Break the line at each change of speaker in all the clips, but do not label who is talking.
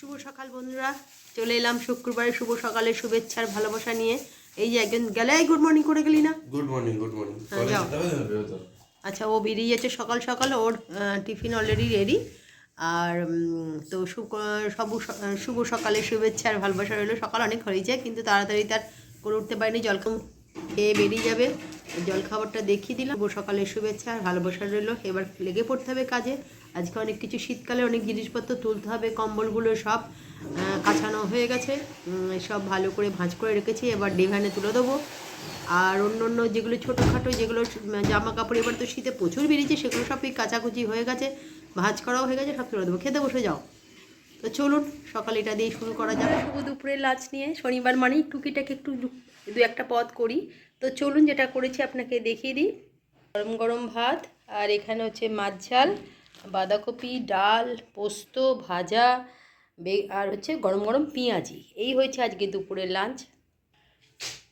শুভ সকাল বন্ধুরা। চলে এলাম শুক্রবারে শুভ সকালে শুভেচ্ছার ভালোবাসা নিয়ে। এই যে একজন গেলে গুড মর্নিং করে গেলি না?
গুড মর্নিং গুড মর্নিং
আচ্ছা ও বেরিয়ে যাচ্ছে সকাল সকাল ওর টিফিন অলরেডি রেডি আর তো সবু শুভ সকালে শুভেচ্ছা আর ভালোবাসা রইল। সকাল অনেক হয়েছে কিন্তু তাড়াতাড়ি তার করে উঠতে পারিনি। জল খাম- খেয়ে বেরিয়ে যাবে। জল খাবারটা দেখিয়ে দিলাম। সকালের শুভেচ্ছা আর ভালোবাসা রইল। এবার লেগে পড়তে হবে কাজে। আজকে অনেক কিছু শীতকালে অনেক জিনিসপত্র তুলতে হবে, কম্বলগুলো সব কাছানো হয়ে গেছে। সব ভালো করে ভাঁজ করে রেখেছি। এবার ডিভানে তুলে দেবো। আর অন্য অন্য যেগুলো ছোটোখাটো, যেগুলো জামা কাপড় এবার তো শীতে প্রচুর বেরিয়েছে, সেগুলো সবই কাচাকুচি হয়ে গেছে। ভাঁজ করাও হয়ে গেছে, সব তুলে দেবো। খেতে বসে যাও। তো চলুন, সকালে এটা দিয়ে শুরু করা যাবে শুভ দুপুরে লাচ নিয়ে শনিবার মানেই টুকিটাকে একটু দু একটা পদ করি। তো চলুন যেটা করেছি আপনাকে দেখিয়ে দিই। গরম গরম ভাত, আর এখানে হচ্ছে মাছ ঝাল, বাঁধাকপি, ডাল, পোস্ত, ভাজা আর হচ্ছে গরম গরম পেঁয়াজি। এই হয়েছে আজকে দুপুরের লাঞ্চ।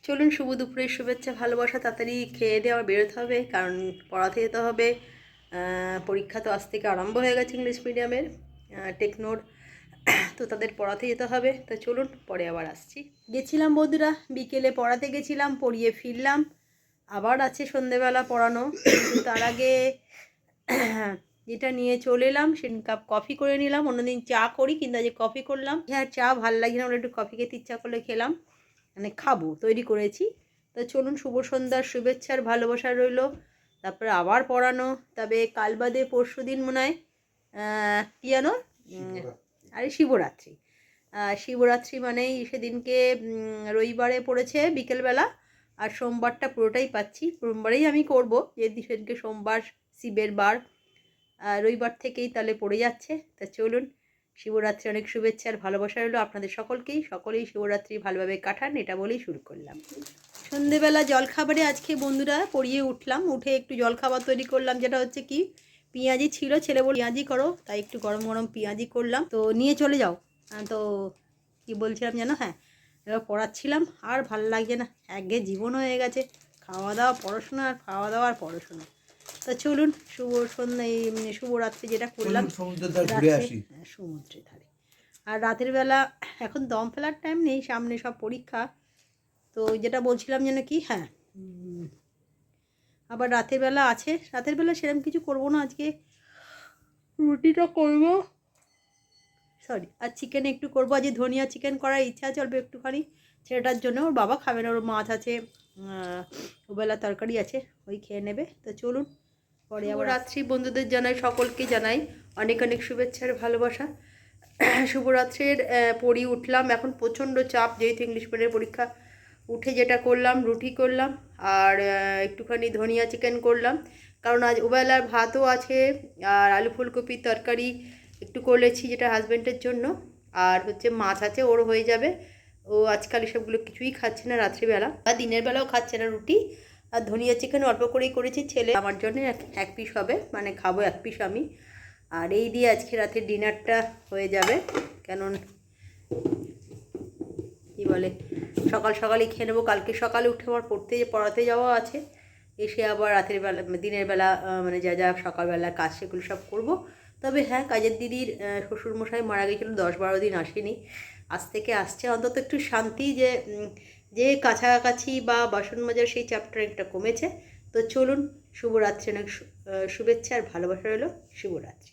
চলুন শুভ দুপুরের শুভেচ্ছা, ভালোবাসা তাড়াতাড়ি খেয়ে দেওয়া বেরোতে হবে, কারণ পড়াতে যেতে হবে। পরীক্ষা তো আজ থেকে আরম্ভ হয়ে গেছে ইংলিশ মিডিয়ামের। টেকনোর তো তাদের পড়াতে যেতে হবে। তো চলুন পরে আবার আসছি। গেছিলাম বন্ধুরা বিকেলে পড়াতে গেছিলাম পড়িয়ে ফিরলাম। আবার আছে সন্ধেবেলা পড়ানো। তার আগে যেটা নিয়ে চলে এলাম সেদিন কাপ কফি করে নিলাম। অন্যদিন চা করি কিন্তু আজকে কফি করলাম। হ্যাঁ চা ভালো লাগে না ওরা একটু কফি খেতে ইচ্ছা করলে খেলাম। মানে খাব তৈরি করেছি। তো চলুন শুভ সন্ধ্যার শুভেচ্ছার ভালোবাসা রইল। তারপরে আবার পড়ানো। তবে কাল বাদে পরশু দিন মনে হয় উম, আরে শিবরাত্রি। শিবরাত্রি মানেই সেদিনকে রবিবারে পড়েছে বিকেলবেলা আর সোমবারটা পুরোটাই পাচ্ছি। সোমবারেই আমি করব, যে সেদিনকে সোমবার, শিবের বার রবিবার থেকেই তাহলে পড়ে যাচ্ছে। তা চলুন, শিবরাত্রি অনেক শুভেচ্ছা আর ভালোবাসা রইল আপনাদের সকলকেই। সকলেই শিবরাত্রি ভালোভাবে কাটান, এটা বলেই শুরু করলাম। সন্ধেবেলা জলখাবারে আজকে বন্ধুরা পড়িয়ে উঠলাম, উঠে একটু জলখাবার তৈরি করলাম, যেটা হচ্ছে কি পেঁয়াজি ছিল ছেলে বলে পেঁয়াজি করো। তাই একটু গরম গরম পেঁয়াজি করলাম। তো নিয়ে চলে যাও। তো কি বলছিলাম যেন হ্যাঁ এবার পড়াচ্ছিলাম আর ভালো লাগছে না। একঘে জীবন হয়ে গেছে খাওয়া দাওয়া পড়াশোনা আর খাওয়া দাওয়া আর পড়াশোনা। তো চলুন শুভ সন্ধ্যা এই শুভরাত্রি যেটা করলাম।
সমুদ্রের ধারে
রাত্রে- হ্যাঁ, সমুদ্রের ধারে। আর রাতের বেলা এখন দম ফেলার টাইম নেই সামনে সব পরীক্ষা। তো যেটা বলছিলাম যেন কি হ্যাঁ আবার রাতের বেলা আছে। রাতের বেলা সেরকম কিছু করব না আজকে। রুটিটা করব। সরি আর চিকেন একটু করব। আজকে ধনিয়া চিকেন করার ইচ্ছা আছে অল্প একটুখানি। ছেলেটার জন্য ওর বাবা খাবে না ওর মাছ আছে ওবেলা তরকারি আছে ওই খেয়ে নেবে। তো চলুন পরে আবার রাত্রি বন্ধুদের জানাই সকলকে জানাই অনেক অনেক শুভেচ্ছার ভালোবাসা। শুভরাত্রির পড়ি উঠলাম। এখন প্রচণ্ড চাপ যেহেতু ইংলিশ মিডিয়ামের পরীক্ষা উঠে যেটা করলাম, রুটি করলাম আর একটুখানি ধনিয়া চিকেন করলাম। কারণ আজ ওবেলার ভাতও আছে আর আলু ফুলকপির তরকারি একটু করেছি যেটা হাজব্যান্ডের জন্য। আর হচ্ছে মাছ আছে, ওর হয়ে যাবে। ও আজকাল এসবগুলো কিছুই খাচ্ছে না রাত্রিবেলা। আর দিনের বেলাও খাচ্ছে না রুটি। আর ধনিয়া চিকেন অল্প করেই করেছি, ছেলে আমার জন্য এক পিস হবে মানে খাব এক পিস আমি। আর এই দিয়ে আজকে রাতের ডিনারটা হয়ে যাবে। কেন কি বলে? সকাল সকালই খেয়ে নেব। কালকে সকালে উঠে আমার পড়তে, পড়াতে যাওয়া আছে। এসে আবার রাতের বেলা, দিনের বেলা মানে যা যা সকালবেলা কাজ সেগুলো সব করব। তবে হ্যাঁ কাজের দিদির শ্বশুরমশাই মারা গেছিল, দশ বারো দিন আসেনি। আজ থেকে আসছে। অন্তত একটু শান্তি যে যে কাছাকাছি বা বাসন মাজার সেই চাপটা একটা কমেছে। তো চলুন, শুভরাত্রি, অনেক শুভেচ্ছা আর ভালোবাসা রইল। শুভরাত্রি।